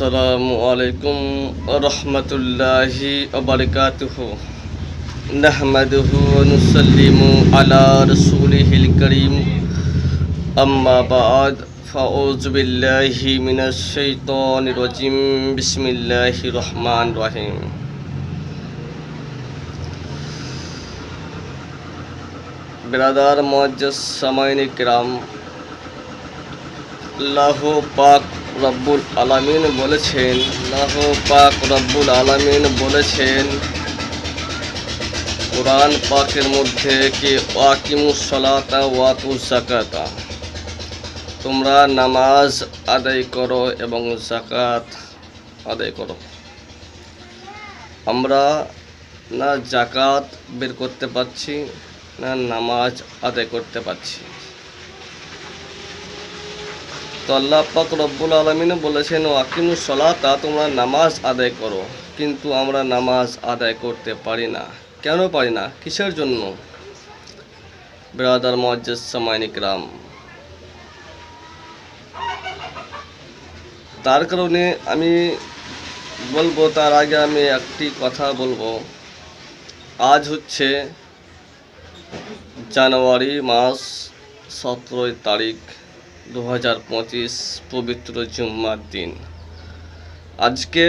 السلام عليكم ورحمة الله وبركاته. نحمده ونسلم على رسوله الكريم. أما بعد فأعوذ بالله من الشيطان الرجيم. بسم الله الرحمن الرحيم. برادر معجز سمعين الكرام اللہ پاک রব্বুল আলামিন বলেছেন আল্লাহ পাক রব্বুল আলামিন বলেছেন, কোরআন পাকের মধ্যে কি ওয়াকিমুস সালাতা ওয়াতু জাকাতা তোমরা নামাজ আদায় করো এবং জাকাত আদায় করো। আমরা না জাকাত বের করতে পারছি, না নামাজ আদায় করতে পারছি। তো আল্লাহ পাক রব্বুল আলমিনও বলেছেন, ওয়াকিমুস সলাতা তোমরা নামাজ আদায় করো। কিন্তু আমরা নামাজ আদায় করতে পারি না। কেন পারি না? কিসের জন্য? ব্রাদার মজ্জাজ সামাইনিক রাম তার কারণে আমি বলব, তার আগে আমি একটি কথা বলব। আজ হচ্ছে জানুয়ারি মাস, সতেরোই তারিখ। দু হাজার পঁচিশ পবিত্র জুম্মার দিন। আজকে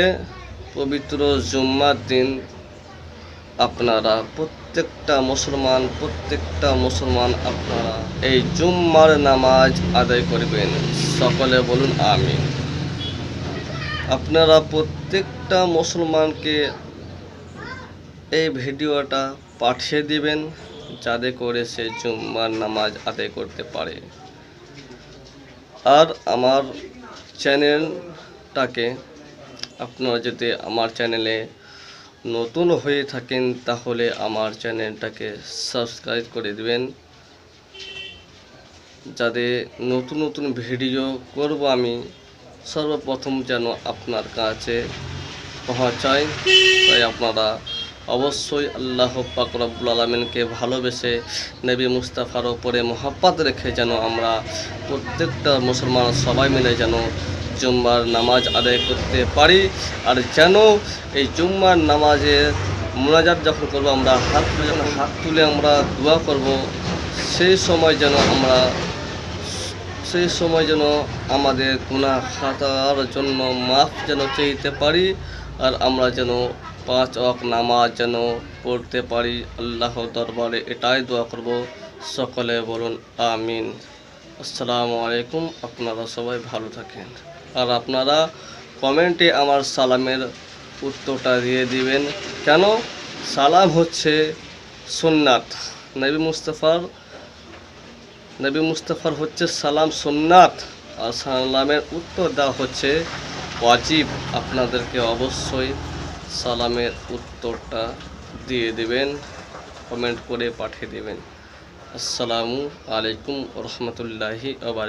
পবিত্র জুম্মার দিন আপনারা, প্রত্যেকটা মুসলমান প্রত্যেকটা মুসলমান আপনারা এই জুম্মার নামাজ আদায় করবেন। সকলে বলুন আমি আপনারা প্রত্যেকটা মুসলমানকে এই ভিডিওটা পাঠিয়ে দিবেন, যাতে করে সে জুম্মার নামাজ আদায় করতে পারে। আর আমার চ্যানেলটাকে আপনারা যদি আমার চ্যানেলে নতুন হয়ে থাকেন, তাহলে আমার চ্যানেলটাকে সাবস্ক্রাইব করে দিবেন। যাতে নতুন নতুন ভিডিও করব আমি, সর্বপ্রথম যেন আপনার কাছে পৌঁছায়, তাই আপনারা অবশ্যই আল্লাহ পাক রব্বুল আলমিনকে ভালোবেসে নবী মুস্তাফার ওপরে মহাব্বাত রেখে যেন আমরা প্রত্যেকটা মুসলমান সবাই মিলে যেন জুম্মার নামাজ আদায় করতে পারি। আর যেন এই জুম্মার নামাজে মোনাজাত যখন করব, আমরা হাত যেন হাত তুলে আমরা দোয়া করব, সেই সময় যেন আমরা সেই সময় যেন আমাদের গুণা খাতার জন্য মাফ যেন চাইতে পারি, আর আমরা যেন পাঁচ অক নামাজ যেন পড়তে পারি আল্লাহ দরবারে, এটাই দোয়া করব। সকলে বলুন, আমিন। আসসালামু আলাইকুম, আপনারা সবাই ভালো থাকেন। আর আপনারা কমেন্টে আমার সালামের উত্তরটা দিয়ে দিবেন। কেন? সালাম হচ্ছে সুন্নাত। নবী মুস্তফার নবী মুস্তফার হচ্ছে সালাম সুন্নাত। আর সালামের উত্তর দেওয়া হচ্ছে ওয়াজিব। আপনাদেরকে অবশ্যই সালামের উত্তরটা দিয়ে দেবেন কমেন্ট করে পাঠিয়ে দেবেন। আসসালামু আলাইকুম রহমতুল্লাহি আবার